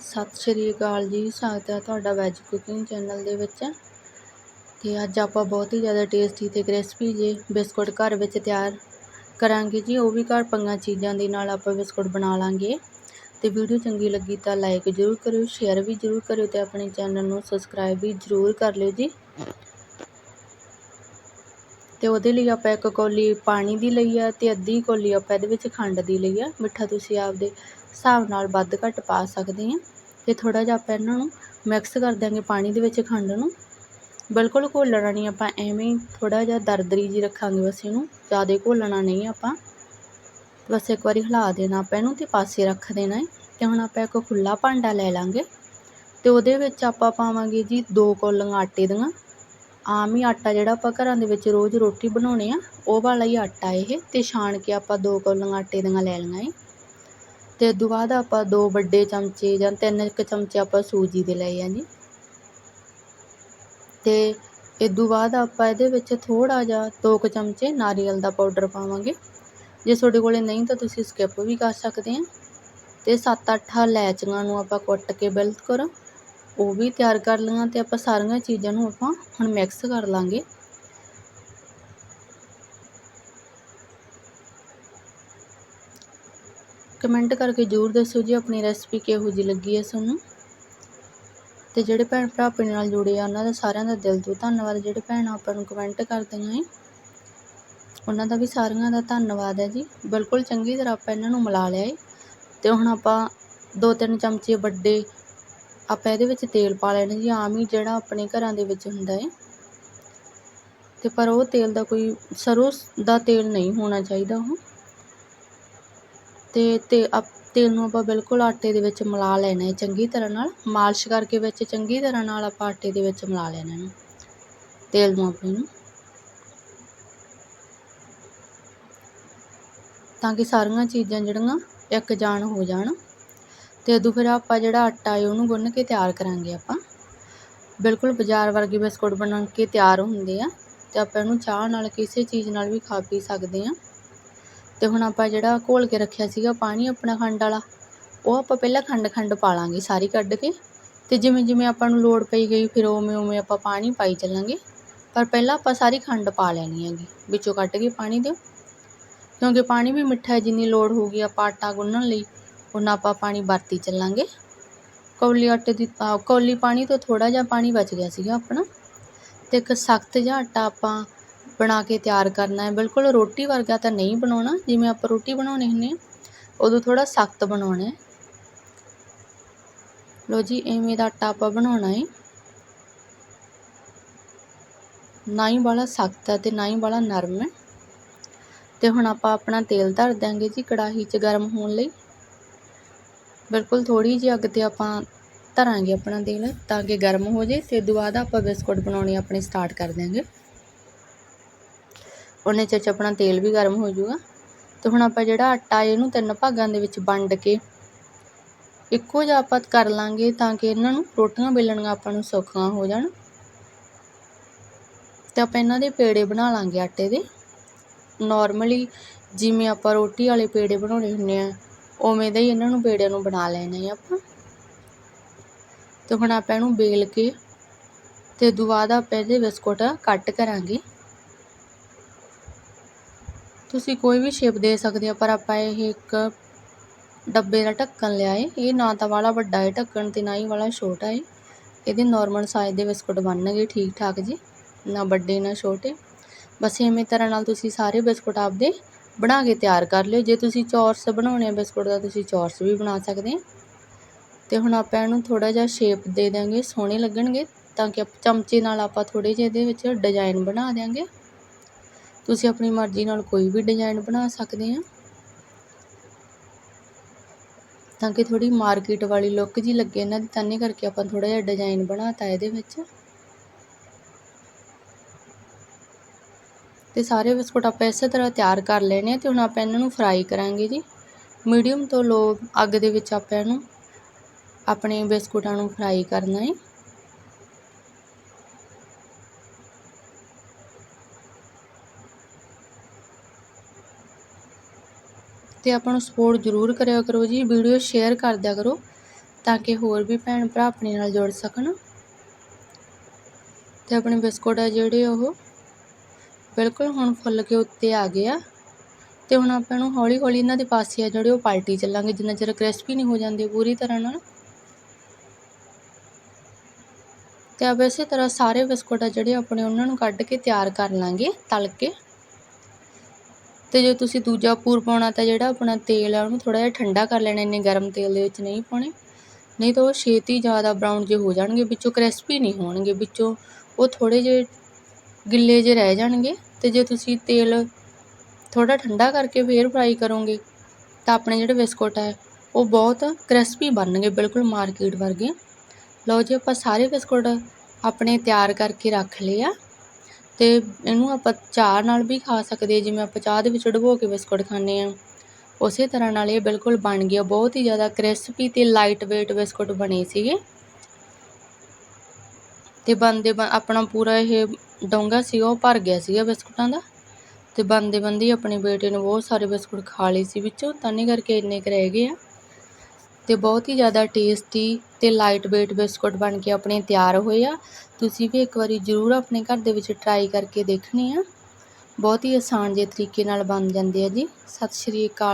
ਸਤਿ ਸ਼੍ਰੀ ਅਕਾਲ ਜੀ, ਸਵਾਗਤ ਹੈ ਤੁਹਾਡਾ ਵੈਜ ਕੁਕਿੰਗ ਚੈਨਲ ਦੇ ਵਿੱਚ। ਤੇ ਅੱਜ ਆਪਾਂ ਬਹੁਤ ਹੀ ਜ਼ਿਆਦਾ ਟੇਸਟੀ ਤੇ ਕ੍ਰਿਸਪੀ ਜੇ ਬਿਸਕੁਟ ਘਰ ਵਿੱਚ ਤਿਆਰ ਕਰਾਂਗੇ ਜੀ। ਉਹ ਵੀ ਘਰ ਪੰਗਾ ਚੀਜ਼ਾਂ ਦੇ ਨਾਲ ਆਪਾਂ ਬਿਸਕੁਟ ਬਣਾ ਲਾਂਗੇ। ਤੇ ਵੀਡੀਓ ਚੰਗੀ ਲੱਗੀ ਤਾਂ ਲਾਈਕ ਜ਼ਰੂਰ ਕਰਿਓ ਸ਼ੇਅਰ ਵੀ ਜ਼ਰੂਰ ਕਰਿਓ ਤੇ ਆਪਣੇ ਚੈਨਲ ਨੂੰ ਸਬਸਕ੍ਰਾਈਬ ਵੀ ਜ਼ਰੂਰ ਕਰ ਲਿਓ ਜੀ। ਤੇ ਉਹਦੇ ਲਈ ਆਪਾਂ ਇੱਕ ਕੌਲੀ ਪਾਣੀ ਦੀ ਲਈ ਆ ਤੇ ਅੱਧੀ ਕੌਲੀ ਆਪਾਂ ਇਹਦੇ ਵਿੱਚ ਖੰਡ ਦੀ ਲਈ ਆ। ਮਿੱਠਾ ਤੁਸੀਂ ਆਪਦੇ ਹਿਸਾਬ ਨਾਲ ਵੱਧ ਘੱਟ ਪਾ ਸਕਦੇ ਹਾਂ ਅਤੇ ਥੋੜ੍ਹਾ ਜਿਹਾ ਆਪਾਂ ਇਹਨਾਂ ਨੂੰ ਮਿਕਸ ਕਰ ਦਿਆਂਗੇ ਪਾਣੀ ਦੇ ਵਿੱਚ ਖੰਡ ਨੂੰ। ਬਿਲਕੁਲ ਘੋਲਣਾ ਨਹੀਂ, ਆਪਾਂ ਐਵੇਂ ਥੋੜ੍ਹਾ ਜਿਹਾ ਦਰਦਰੀ ਜੀ ਰੱਖਾਂਗੇ ਬਸ ਇਹਨੂੰ, ਜ਼ਿਆਦਾ ਘੋਲਣਾ ਨਹੀਂ ਆਪਾਂ। ਬਸ ਇੱਕ ਵਾਰੀ ਹਿਲਾ ਦੇਣਾ ਆਪਾਂ ਇਹਨੂੰ ਤੇ ਪਾਸੇ ਰੱਖ ਦੇਣਾ ਹੈ ਤੇ ਹੁਣ ਆਪਾਂ ਇੱਕ ਖੁੱਲਾ ਭਾਂਡਾ ਲੈ ਲਾਂਗੇ ਤੇ ਉਹਦੇ ਵਿੱਚ ਆਪਾਂ ਪਾਵਾਂਗੇ ਜੀ ਦੋ ਕੌਲੀਆਂ ਆਟੇ ਦੀਆਂ। ਆਮ ਹੀ ਆਟਾ ਜਿਹੜਾ ਆਪਾਂ ਘਰਾਂ ਦੇ ਵਿੱਚ ਰੋਜ਼ ਰੋਟੀ ਬਣਾਉਣੇ ਆ ਉਹ ਵਾਲਾ ਹੀ ਆਟਾ ਇਹ ਤੇ ਛਾਣ ਕੇ ਆਪਾਂ ਦੋ ਕੌਲੀਆਂ ਆਟੇ ਦੀਆਂ ਲੈ ਲਈਆਂ ਏ ਅਤੇ ਇਸ ਤੋਂ ਬਾਅਦ ਆਪਾਂ ਦੋ ਵੱਡੇ ਚਮਚੇ ਜਾਂ ਤਿੰਨ ਕੁ ਚਮਚੇ ਆਪਾਂ ਸੂਜੀ ਦੇ ਲਏ ਆ ਜੀ। ਅਤੇ ਇਸ ਤੋਂ ਬਾਅਦ ਆਪਾਂ ਇਹਦੇ ਵਿੱਚ ਥੋੜ੍ਹਾ ਜਿਹਾ ਦੋ ਕੁ ਚਮਚੇ ਨਾਰੀਅਲ ਦਾ ਪਾਊਡਰ ਪਾਵਾਂਗੇ। ਜੇ ਤੁਹਾਡੇ ਕੋਲੇ ਨਹੀਂ ਤਾਂ ਤੁਸੀਂ ਸਕਿਪ ਵੀ ਕਰ ਸਕਦੇ ਆ। ਅਤੇ ਸੱਤ ਅੱਠ ਇਲਾਇਚੀਆਂ ਨੂੰ ਆਪਾਂ ਕੁੱਟ ਕੇ ਬਿਲਕੁਲ ਉਹ ਵੀ ਤਿਆਰ ਕਰ ਲਈਆਂ ਅਤੇ ਆਪਾਂ ਸਾਰੀਆਂ ਚੀਜ਼ਾਂ ਨੂੰ ਆਪਾਂ ਹੁਣ ਮਿਕਸ ਕਰ ਲਾਂਗੇ। ਕਮੈਂਟ ਕਰਕੇ ਜ਼ਰੂਰ ਦੱਸੋ ਜੀ, ਆਪਣੀ ਰੈਸਪੀ ਕਿਹੋ ਜੀ ਲੱਗੀ ਹੈ ਤੁਹਾਨੂੰ। ਤੇ ਜਿਹੜੇ ਭੈਣ ਭਰਾ ਆਪਣੇ ਨਾਲ ਜੁੜੇ ਆ, ਉਹਨਾਂ ਦਾ ਸਾਰਿਆਂ ਦਾ ਦਿਲ ਤੋਂ ਧੰਨਵਾਦ। ਜਿਹੜੇ ਭੈਣ ਆਪਾਂ ਨੂੰ ਕਮੈਂਟ ਕਰਦੀਆਂ ਏ ਉਹਨਾਂ ਦਾ ਵੀ ਸਾਰਿਆਂ ਦਾ ਧੰਨਵਾਦ ਹੈ ਜੀ। ਬਿਲਕੁਲ ਚੰਗੀ ਤਰ੍ਹਾਂ ਆਪਾਂ ਇਹਨਾਂ ਨੂੰ ਮਿਲਾ ਲਿਆ ਏ। ਤੇ ਹੁਣ ਆਪਾਂ ਦੋ ਤਿੰਨ ਚਮਚੇ ਵੱਡੇ, ਆਪਾਂ ਇਹਦੇ ਵਿੱਚ ਤੇਲ ਪਾ ਲੈਣਾ ਜੀ, ਆਮ ਹੀ ਜਿਹੜਾ ਆਪਣੇ ਘਰਾਂ ਦੇ ਵਿੱਚ ਹੁੰਦਾ ਹੈ ਤੇ ਪਰ ਉਹ ਤੇਲ ਦਾ ਕੋਈ ਸਰੋਂ ਦਾ ਤੇਲ ਨਹੀਂ ਹੋਣਾ ਚਾਹੀਦਾ ਉਹ। ਅਤੇ ਤੇ ਅਪ ਤੇਲ ਨੂੰ ਆਪਾਂ ਬਿਲਕੁਲ ਆਟੇ ਦੇ ਵਿੱਚ ਮਿਲਾ ਲੈਣਾ ਹੈ ਚੰਗੀ ਤਰ੍ਹਾਂ ਨਾਲ। ਮਾਲਿਸ਼ ਕਰਕੇ ਵਿੱਚ ਚੰਗੀ ਤਰ੍ਹਾਂ ਨਾਲ ਆਪਾਂ ਆਟੇ ਦੇ ਵਿੱਚ ਮਿਲਾ ਲੈਣਾ ਇਹਨੂੰ ਤੇਲ ਨੂੰ ਆਪਣੇ ਨੂੰ ਤਾਂ ਕਿ ਸਾਰੀਆਂ ਚੀਜ਼ਾਂ ਜਿਹੜੀਆਂ ਇੱਕ ਜਾਣ ਹੋ ਜਾਣ। ਤੇ ਉਦੋਂ ਫਿਰ ਆਪਾਂ ਜਿਹੜਾ ਆਟਾ ਹੈ ਉਹਨੂੰ ਗੁੰਨ ਕੇ ਤਿਆਰ ਕਰਾਂਗੇ ਆਪਾਂ। ਬਿਲਕੁਲ ਬਾਜ਼ਾਰ ਵਰਗੇ ਬਿਸਕੁਟ ਬਣਾ ਕੇ ਤਿਆਰ ਹੁੰਦੇ ਆ। ਤੇ ਆਪਾਂ ਇਹਨੂੰ ਚਾਹ ਨਾਲ ਕਿਸੇ ਚੀਜ਼ ਨਾਲ ਵੀ ਖਾ ਪੀ ਸਕਦੇ ਆ। ਤੇ ਹੁਣ ਆਪਾਂ ਜਿਹੜਾ ਘੋਲ ਕੇ ਰੱਖਿਆ ਸੀਗਾ ਪਾਣੀ ਆਪਣਾ ਖੰਡ ਵਾਲਾ, ਉਹ ਆਪਾਂ ਪਹਿਲਾਂ ਖੰਡ ਖੰਡ ਪਾ ਲਾਂਗੇ ਸਾਰੀ ਕੱਢ ਕੇ। ਤੇ ਜਿਵੇਂ ਜਿਵੇਂ ਆਪਾਂ ਨੂੰ ਲੋੜ ਪਈ ਗਈ, ਫਿਰ ਉਵੇਂ ਉਵੇਂ ਆਪਾਂ ਪਾਣੀ ਪਾਈ ਚੱਲਾਂਗੇ। ਪਰ ਪਹਿਲਾਂ ਆਪਾਂ ਸਾਰੀ ਖੰਡ ਪਾ ਲੈਣੀ ਹੈਗੀ, ਵਿੱਚੋਂ ਕੱਢ ਕੇ ਪਾਣੀ ਦਿਓ। ਕਿਉਂਕਿ ਪਾਣੀ ਵੀ ਮਿੱਠਾ ਹੈ, ਜਿੰਨੀ ਲੋੜ ਹੋਊਗੀ ਆਪਾਂ ਆਟਾ ਗੁੰਨਣ ਲਈ ਉਹਨਾਂ ਆਪਾਂ ਪਾਣੀ ਵਰਤੀ ਚੱਲਾਂਗੇ। ਕੌਲੀ ਆਟੇ ਦੀ ਕੌਲੀ ਪਾਣੀ ਤੋਂ ਥੋੜਾ ਜਿਹਾ ਪਾਣੀ ਬਚ ਗਿਆ ਸੀਗਾ ਆਪਣਾ। ਤੇ ਇੱਕ ਸਖਤ ਜਿਹਾ ਆਟਾ ਆਪਾਂ ਬਣਾ ਕੇ ਤਿਆਰ ਕਰਨਾ ਹੈ। ਬਿਲਕੁਲ ਰੋਟੀ ਵਰਗਾ ਤਾਂ ਨਹੀਂ ਬਣਾਉਣਾ, ਜਿਵੇਂ ਆਪਾਂ ਰੋਟੀ ਬਣਾਉਣੀ ਹੁੰਦੀ ਆ, ਉਦੋਂ ਥੋੜਾ ਸਖਤ ਬਣਾਉਣਾ ਹੈ। ਲੋ ਜੀ, ਐਵੇਂ ਦਾ ਆਟਾ ਆਪਾਂ ਬਣਾਉਣਾ ਹੈ। ਨਾ ਹੀ ਬਾਲਾ ਸਖਤ ਹੈ ਤੇ ਨਾ ਹੀ ਬਾਲਾ ਨਰਮ ਹੈ। ਤੇ ਹੁਣ ਆਪਾਂ ਆਪਣਾ ਤੇਲ ਧਰ ਦਾਂਗੇ ਜੀ ਕੜਾਹੀ 'ਚ ਗਰਮ ਹੋਣ ਲਈ। ਬਿਲਕੁਲ ਥੋੜੀ ਜਿਹੀ ਅੱਗ ਤੇ ਆਪਾਂ ਧਰਾਂਗੇ ਆਪਣਾ ਤੇਲ, ਤਾਂ ਕਿ ਗਰਮ ਹੋ ਜੇ ਤੇ ਦੁਬਾਰਾ ਆਪਾਂ ਬਿਸਕੁਟ ਬਣਾਉਣੇ ਆਪਣੇ ਸਟਾਰਟ ਕਰ ਦਾਂਗੇ ਉਹਨੇ ਚ ਆਪਣਾ ਤੇਲ ਵੀ ਗਰਮ ਹੋ ਜਾਊਗਾ। ਤੇ ਹੁਣ ਆਪਾਂ ਜਿਹੜਾ ਆਟਾ ਇਹਨੂੰ ਤਿੰਨ ਭਾਗਾਂ ਦੇ ਵਿੱਚ ਵੰਡ ਕੇ ਇੱਕੋ ਜਿਹਾ ਆਪਾਂ ਕਰ ਲਾਂਗੇ ਤਾਂ ਕਿ ਇਹਨਾਂ ਨੂੰ ਰੋਟੀਆਂ ਵੇਲਣੀਆਂ ਆਪਾਂ ਨੂੰ ਸੌਖੀਆਂ ਹੋ ਜਾਣ। ਤੇ ਆਪਾਂ ਇਹਨਾਂ ਦੇ ਪੇੜੇ ਬਣਾ ਲਾਂਗੇ ਆਟੇ ਦੇ। ਨਾਰਮਲੀ ਜਿਵੇਂ ਆਪਾਂ ਰੋਟੀ ਵਾਲੇ ਪੇੜੇ ਬਣਾਉਣੇ ਹੁੰਦੇ ਆ, ਉਵੇਂ ਦਾ ਹੀ ਇਹਨਾਂ ਨੂੰ ਪੇੜਿਆਂ ਨੂੰ ਬਣਾ ਲੈਣਾ ਹੈ ਆਪਾਂ। ਤੇ ਹੁਣ ਆਪਾਂ ਇਹਨੂੰ ਬੇਲ ਕੇ ਤੇ ਦੁਬਾਰਾ ਆਪਾਂ ਇਹਦੇ ਬਿਸਕੁਟ ਕੱਟ ਕਰਾਂਗੇ। ਤੁਸੀਂ ਕੋਈ ਵੀ ਸ਼ੇਪ ਦੇ ਸਕਦੇ ਹੋ, ਪਰ ਆਪਾਂ ਇਹ ਇੱਕ ਡੱਬੇ ਦਾ ਢੱਕਣ ਲਿਆ ਏ। ਇਹ ਨਾ ਤਾਂ ਵਾਲਾ ਵੱਡਾ ਹੈ ਢੱਕਣ ਤੇ ਨਾ ਹੀ ਵਾਲਾ ਛੋਟਾ ਹੈ ਇਹਦੇ ਨਾਰਮਲ ਸਾਈਜ਼ ਦੇ ਬਿਸਕੁਟ ਬਣਨਗੇ ਠੀਕ ਠਾਕ ਜੀ। ਨਾ ਵੱਡੇ, ਨਾ ਛੋਟੇ। ਬਸ ਇਵੇਂ ਤਰ੍ਹਾਂ ਨਾਲ ਤੁਸੀਂ ਸਾਰੇ ਬਿਸਕੁਟ ਆਪਦੇ ਬਣਾ ਕੇ ਤਿਆਰ ਕਰ ਲਿਓ। ਜੇ ਤੁਸੀਂ ਚੌਰਸ ਬਣਾਉਣੇ ਆ ਬਿਸਕੁਟ ਦਾ, ਤੁਸੀਂ ਚੌਰਸ ਵੀ ਬਣਾ ਸਕਦੇ ਆ। ਤੇ ਹੁਣ ਆਪਾਂ ਇਹਨੂੰ ਥੋੜਾ ਜਿਹਾ ਸ਼ੇਪ ਦੇ ਦਾਂਗੇ ਸੋਹਣੇ ਲੱਗਣਗੇ, ਤਾਂ ਕਿ ਚਮਚੇ ਨਾਲ ਆਪਾਂ ਥੋੜੇ ਜਿਹੇ ਇਹਦੇ ਵਿੱਚ ਡਿਜ਼ਾਈਨ ਬਣਾ ਦਿਆਂਗੇ। ਤੁਸੀਂ ਆਪਣੀ ਮਰਜ਼ੀ ਨਾਲ ਕੋਈ ਵੀ ਡਿਜ਼ਾਈਨ ਬਣਾ ਸਕਦੇ ਆ। ਤਾਂ ਕਿ ਥੋੜੀ ਮਾਰਕੀਟ ਵਾਲੀ ਲੁੱਕ ਜੀ ਲੱਗੇ ਇਹਨਾਂ ਦੀ ਤਾਨੇ ਕਰਕੇ ਆਪਾਂ ਥੋੜਾ ਜਿਹਾ ਡਿਜ਼ਾਈਨ ਬਣਾਤਾ ਇਹਦੇ ਵਿੱਚ। ਤੇ ਸਾਰੇ ਬਿਸਕੁਟ ਆਪਾਂ ਇਸੇ ਤਰ੍ਹਾਂ ਤਿਆਰ ਕਰ ਲੈਣੇ ਤੇ ਹੁਣ ਆਪਾਂ ਇਹਨਾਂ ਨੂੰ ਫਰਾਈ ਕਰਾਂਗੇ ਜੀ। ਮੀਡੀਅਮ ਤੋਂ ਲੋ ਅੱਗ ਦੇ ਵਿੱਚ ਆਪਾਂ ਇਹਨੂੰ ਆਪਣੇ ਬਿਸਕੁਟਾਂ ਨੂੰ ਫਰਾਈ ਕਰਨਾ ਹੈ। ਤੇ ਆਪਾਂ ਨੂੰ ਸਪੋਰਟ ਜ਼ਰੂਰ ਕਰਿਆ ਕਰੋ ਜੀ, ਵੀਡੀਓ ਸ਼ੇਅਰ ਕਰ ਦਿਆ ਕਰੋ ਤਾਂ ਕਿ ਹੋਰ ਵੀ ਭੈਣ ਭਰਾ ਆਪਣੇ ਨਾਲ ਜੁੜ ਸਕਣ। ਤੇ ਆਪਣੇ ਬਿਸਕੁਟ ਆ ਜਿਹੜੇ ਉਹ ਬਿਲਕੁਲ ਹੁਣ ਫੁੱਲ ਕੇ ਉੱਤੇ ਆ ਗਏ ਆ। ਤੇ ਹੁਣ ਆਪਾਂ ਨੂੰ ਹੌਲੀ ਹੌਲੀ ਇਹਨਾਂ ਦੇ ਪਾਸੇ ਆ ਜਿਹੜੇ ਉਹ ਪਲਟੀ ਚੱਲਾਂਗੇ, ਜਿੰਨਾ ਚਿਰ ਕ੍ਰਿਸਪੀ ਨਹੀਂ ਹੋ ਜਾਂਦੇ ਪੂਰੀ ਤਰ੍ਹਾਂ ਨਾਲ। ਤੇ ਆਪ ਇਸੇ ਤਰ੍ਹਾਂ ਸਾਰੇ ਬਿਸਕੁਟ ਆ ਜਿਹੜੇ ਆਪਣੇ ਉਹਨਾਂ ਨੂੰ ਕੱਢ ਕੇ ਤਿਆਰ ਕਰ ਲਾਂਗੇ, ਤਲ ਕੇ। ਅਤੇ ਜੇ ਤੁਸੀਂ ਦੂਜਾ ਪੂਰ ਪਾਉਣਾ ਤਾਂ ਜਿਹੜਾ ਆਪਣਾ ਤੇਲ ਆ, ਉਹਨੂੰ ਥੋੜ੍ਹਾ ਜਿਹਾ ਠੰਡਾ ਕਰ ਲੈਣਾ ਇੰਨੇ ਗਰਮ ਤੇਲ ਦੇ ਵਿੱਚ ਨਹੀਂ ਪਾਉਣੇ। ਨਹੀਂ ਤਾਂ ਉਹ ਛੇਤੀ ਜ਼ਿਆਦਾ ਬਰਾਊਨ ਜੇ ਹੋ ਜਾਣਗੇ, ਵਿੱਚੋਂ ਕ੍ਰਿਸਪੀ ਨਹੀਂ ਹੋਣਗੇ, ਵਿੱਚੋਂ ਉਹ ਥੋੜ੍ਹੇ ਜਿਹੇ ਗਿੱਲੇ ਜਿਹੇ ਰਹਿ ਜਾਣਗੇ ਅਤੇ ਜੇ ਤੁਸੀਂ ਤੇਲ ਥੋੜ੍ਹਾ ਠੰਡਾ ਕਰਕੇ ਫੇਰ ਫਰਾਈ ਕਰੋਗੇ, ਤਾਂ ਆਪਣੇ ਜਿਹੜੇ ਬਿਸਕੁਟ ਹੈ ਉਹ ਬਹੁਤ ਕ੍ਰਿਸਪੀ ਬਣਨਗੇ, ਬਿਲਕੁਲ ਮਾਰਕੀਟ ਵਰਗੇ। ਲਓ ਜੀ, ਆਪਾਂ ਸਾਰੇ ਬਿਸਕੁਟ ਆਪਣੇ ਤਿਆਰ ਕਰਕੇ ਰੱਖ ਲਏ ਆ। ਅਤੇ ਇਹਨੂੰ ਆਪਾਂ ਚਾਹ ਨਾਲ ਵੀ ਖਾ ਸਕਦੇ ਜਿਵੇਂ ਆਪਾਂ ਚਾਹ ਦੇ ਵਿੱਚ ਡੁਬੋ ਕੇ ਬਿਸਕੁਟ ਖਾਂਦੇ ਹਾਂ। ਉਸੇ ਤਰ੍ਹਾਂ ਨਾਲ ਇਹ ਬਿਲਕੁਲ ਬਣ ਗਿਆ, ਬਹੁਤ ਹੀ ਜ਼ਿਆਦਾ ਕ੍ਰਿਸਪੀ ਅਤੇ ਲਾਈਟ ਵੇਟ ਬਿਸਕੁਟ ਬਣੇ ਸੀਗੇ। ਤੇ ਬਣਦੇ ਆਪਣਾ ਪੂਰਾ ਇਹ ਡੋਂਗਾ ਸੀਗਾ ਉਹ ਭਰ ਗਿਆ ਸੀਗਾ ਬਿਸਕੁਟਾਂ ਦਾ। ਤੇ ਬਣਦੇ ਬੰਦੇ ਹੀ ਆਪਣੇ ਬੇਟੇ ਨੇ ਬਹੁਤ ਸਾਰੇ ਬਿਸਕੁਟ ਖਾ ਲਏ ਸੀ, ਵਿੱਚੋਂ ਤਾਂ ਨਹੀਂ ਕਰਕੇ ਇੰਨੇ ਕੁ ਰਹਿ ਗਏ ਆ। ਤੇ ਬਹੁਤ ਹੀ ਜ਼ਿਆਦਾ ਟੇਸਟੀ ਤੇ ਲਾਈਟ weight ਬਿਸਕੁਟ ਬਣ ਕੇ ਆਪਣੇ ਤਿਆਰ ਹੋਏ ਆ। ਤੁਸੀਂ ਵੀ ਇੱਕ ਵਾਰੀ ਜ਼ਰੂਰ ਆਪਣੇ ਘਰ ਦੇ ਵਿੱਚ ਟਰਾਈ ਕਰਕੇ ਦੇਖਣੇ ਆ। ਬਹੁਤ ਹੀ ਆਸਾਨ ਜਿਹੇ ਤਰੀਕੇ ਨਾਲ ਬਣ ਜਾਂਦੇ ਆ ਜੀ। ਸਤਿ ਸ਼੍ਰੀ ਅਕਾਲ।